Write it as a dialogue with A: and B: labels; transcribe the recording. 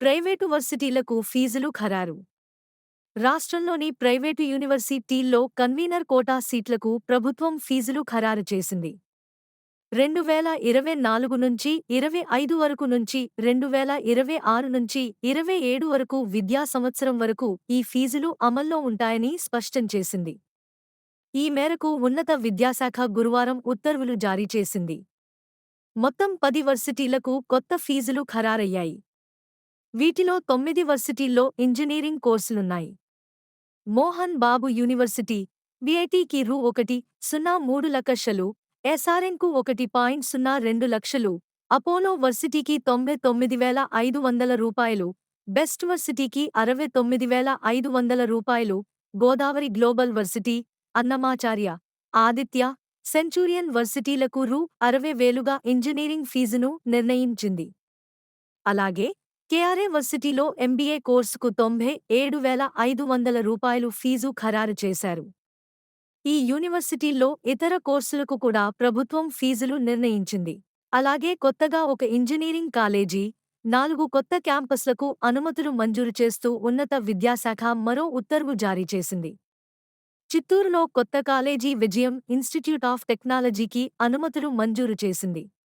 A: Private వర్సిటీలకు ఫీజులు ఖరారు. రాష్ట్రంలోని ప్రైవేటు యూనివర్సిటీల్లో కన్వీనర్ కోటా సీట్లకు ప్రభుత్వం ఫీజులు ఖరారు చేసింది. రెండు వేల ఇరవై నాలుగు నుంచి ఇరవై ఐదు వరకు నుంచి రెండు వేల ఇరవై ఆరు నుంచి ఇరవై ఏడు వరకు విద్యా సంవత్సరం వరకు ఈ ఫీజులు అమల్లో ఉంటాయని స్పష్టం చేసింది. ఈ మేరకు ఉన్నత విద్యాశాఖ గురువారం ఉత్తర్వులు జారీ చేసింది. మొత్తం పది వర్సిటీలకు కొత్త ఫీజులు ఖరారయ్యాయి. వీటిలో తొమ్మిది వర్సిటీల్లో ఇంజనీరింగ్ కోర్సులున్నాయి. మోహన్ బాబు యూనివర్సిటీ విఐటికి రూ ఒకటి సున్నా మూడు లక్షలు ఎస్ఆర్ఎన్కు ఒకటి పాయింట్ సున్నా రెండు లక్షలు అపోలో వర్సిటీకి తొంభై తొమ్మిది వేల ఐదు వందల రూపాయలు బెస్ట్ వర్సిటీకి అరవై తొమ్మిది వేల ఐదు వందల రూపాయలు Godavari global varsity Annamacharya Aditya centurion వర్సిటీలకు రూ అరవై వేలుగా ఇంజనీరింగ్ ఫీజును నిర్ణయించింది. అలాగే కేఆర్ఏ వర్సిటీలో ఎంబీఏ కోర్సుకు తొంభై ఏడు వేల ఐదు వందల రూపాయలు ఫీజు ఖరారు చేశారు. ఈ యూనివర్సిటీల్లో ఇతర కోర్సులకు కూడా ప్రభుత్వం ఫీజులు నిర్ణయించింది. అలాగే కొత్తగా ఒక ఇంజనీరింగ్ కాలేజీ నాలుగు కొత్త క్యాంపస్లకు అనుమతులు మంజూరు చేస్తూ ఉన్నత విద్యాశాఖ మరో ఉత్తర్వు జారీ చేసింది. చిత్తూరులో కొత్త కాలేజీ విజయం ఇన్స్టిట్యూట్ ఆఫ్ టెక్నాలజీకి అనుమతులు మంజూరు చేసింది.